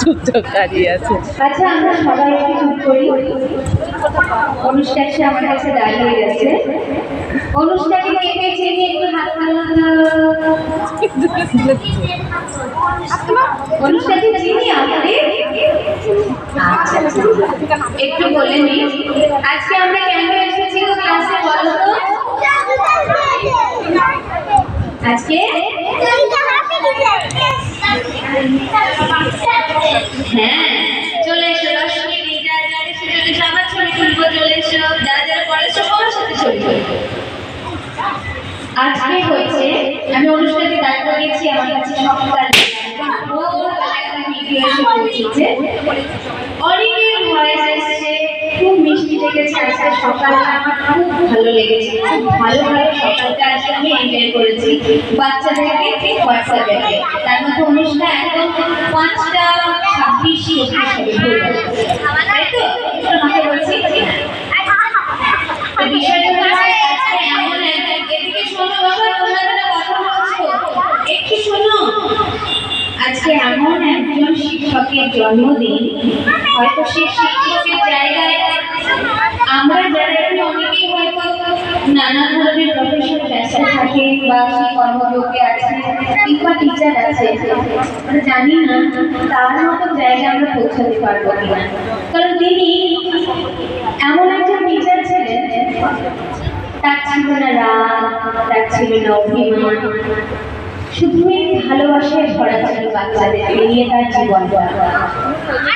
চুপ চুপ দাঁড়িয়ে আছে। আচ্ছা আমরা সবাই একটু করি। অনুষ্ঠান সে আমার কাছে দাঁড়িয়ে গেছে। অনুষ্ঠানকে কে কে চেনে একটু হাত অনুষ্ঠানকে চিনি আপনি আচ্ছা একটু বলে নি। আজকে আমরা কেন এসেছি ক্লাসে বলো তো। আজকে হ্যাঁ চলে এসো আবার ছবি তুলবো, চলে এসো, যারা যারা পড়েছো সবার সাথে ছবি তুলবো। আজকে হয়েছে আমি অনুষ্ঠানে দায়িত্ব করিয়েছি আমার কাছে অনেকের ভয়েস লেগেছে, আজকে সকালটা আমার খুব ভালো লেগেছে। খুব ভালো ভালো সকালটা আজকে আমি এনজয় করেছি বাচ্চাদেরকে হোয়াটসঅ্যাপে তার মধ্যে অনুষ্ঠান একদম পাঁচটা ছাব্বিশ তাই জন্মদিন, হয়তো সেই শিক্ষকের জায়গায় আমরা যারা একটু অনেকেই হয়তো নানা ধরনের প্রফেশন ব্যস্ত থাকে বা সেই কর্মযোগে আছে কিংবা টিচার আছে। আমরা জানি না তার মতো জায়গায় আমরা পৌঁছাতে পারব কিনা। কারণ তিনি এমন একজন টিচার ছিলেন, তার ছিল না রাগ, তার ছিল না অভিমান শুধুই ভালোবাসায় ভরা ছিল বাচ্চাদেরকে নিয়ে তার জীবন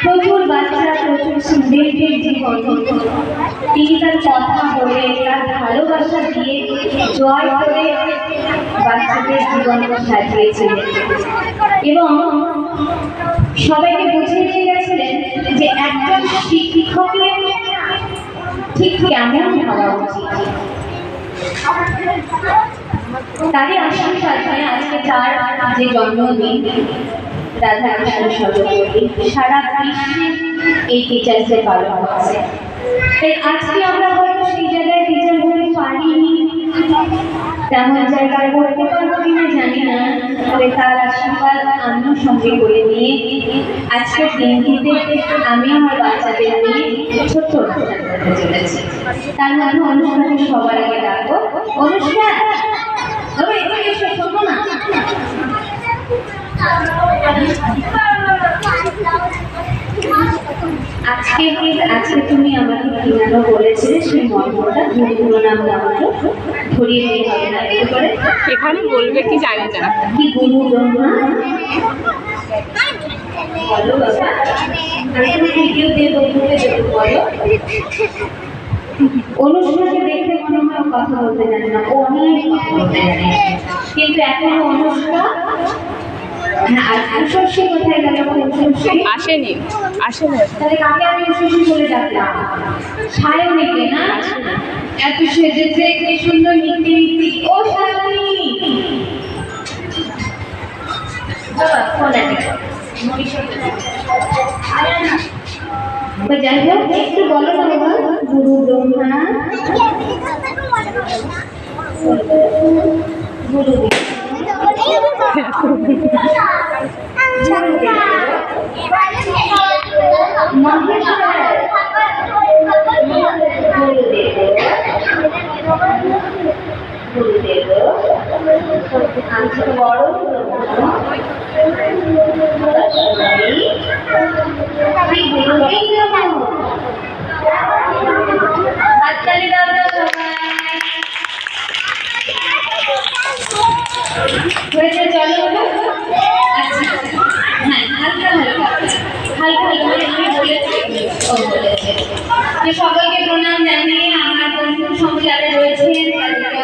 প্রচুর বাচ্চা প্রচুর স্টুডেন্টের জীবন তিনি তার কথা বলে, তার ভালোবাসা দিয়ে জয় করে বাচ্চাদের জীবনকে সাজিয়েছিলেন। এবং সবাইকে বুঝিয়ে দিয়ে গেছিলেন যে একজন শিক্ষকের ঠিক কেমন হওয়া উচিত। তারই আশীর্বাদ আজকে তার যে জন্মদিন রাধাকৃষ্ণ সরস্বতী সারা বিশ্বে এই টিচার্সের পালন হচ্ছে আজকে আমরা হয়তো সেই জায়গায় টিচার হতে পারিনি। তেমন জায়গায় পারব কিনা জানি না, তবে তার আশীর্বাদ আমিও সঙ্গে করে নিয়ে আজকের দিনটিতে আমি আমার বাচ্চাদের নিয়ে ছোট্ট অনুষ্ঠান করতে চলেছি। তার মধ্যে অনুষ্ঠানকে সবার আগে ডাকবো অনুষ্ঠান তবে এদিকে এসো শোনো না আজকে আজকে তুমি আমাকে কিনানো বলেছিলে সেই মর্মটা গুরুগুলো নাম নামটা ধরিয়ে দিয়ে হবে না করে। এখানে বলবে কি জানি না। কি গুরু ব্রহ্মা? বলো বাবা। আমি ভিডিও দিয়ে বন্ধুকে দেবো বলো। অনুষ্ঠানকে দেখে মনে হয় কথা বলতে জানে না অনেক কথা বলতে জানে। কিন্তু এখন অনুষ্ঠান আসেনি আসেনি। তাহলে কাকে আমি উৎসবসী বলে ডাকলাম? সায়নীকে না? এত সেজেছে কি সুন্দর নীতি নীতি। ও সায়নী! যাই হোক একটু বলো না গুরু ব্রহ্মা। বড় হাততালি দাও তো সবাই হয়েছে চলো আচ্ছা হ্যাঁ হালকা হালকা সকলকে প্রণাম জানিয়ে আমার বন্ধু সঙ্গে রয়েছেন, তাদেরকে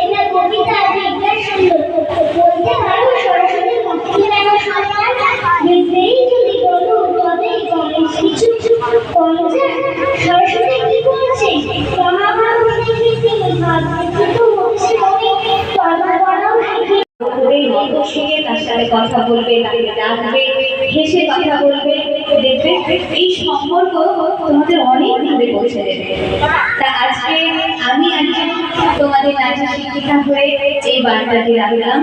কথা বলবে ডাকবে, হেসে কথা বলবে। দেখবে, এই সম্পর্ক তোমাদের অনেক দূরে পৌঁছে দেবে তা আজকে আমি আজকে তোমাদের নাচের শিক্ষিকা হয়ে এই বার্তাটি রাখলাম।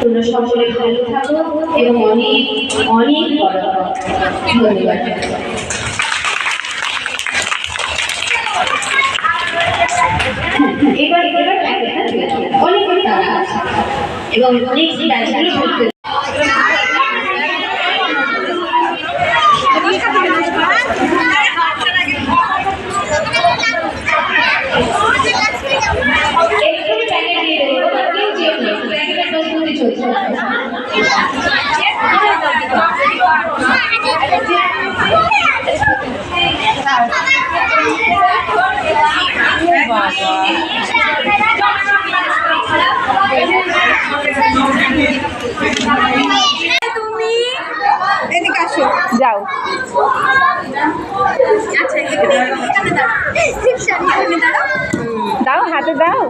তোমরা সকলে ভালো থাকো এবং অনেক অনেক বড় ধন্যবাদ। এবার এবার। অনেক আছে এবং ব্যাচগুলো করতে এক্ষুনি প্যাকেট দিয়ে দেবো কেউ যেও না প্যাকেটের প্রস্তুতি চলছে যাও দাও হাতে দাও।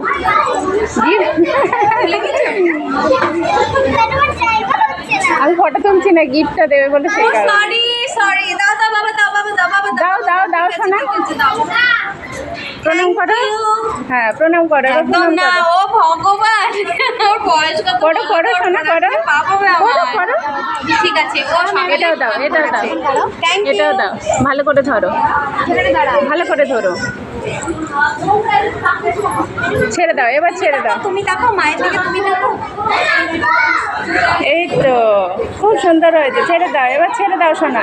আমি ফটো তুলছি না গিফটটা দেবে বলে সেই কারণে সরি দাও দাও বাবা দাও বাবা দাও বাবা দাও দাও দাও শোনা প্রণাম করো। হ্যাঁ প্রণাম করো একদম না ও ভগবান। ওর বয়স কত? করো, করো, শোনা, করো। পাবো করো, করো। ঠিক আছে ও এটাও দাও এটাও দাও। এটাও দাও ভালো করে ধরো। ভালো করে ধরো। ছেড়ে দাও এবার ছেড়ে দাও। তুমি দেখো মায়ের দিকে তুমি দেখো। এই তো খুব সুন্দর হয়েছে ছেড়ে দাও এবার ছেড়ে দাও শোনা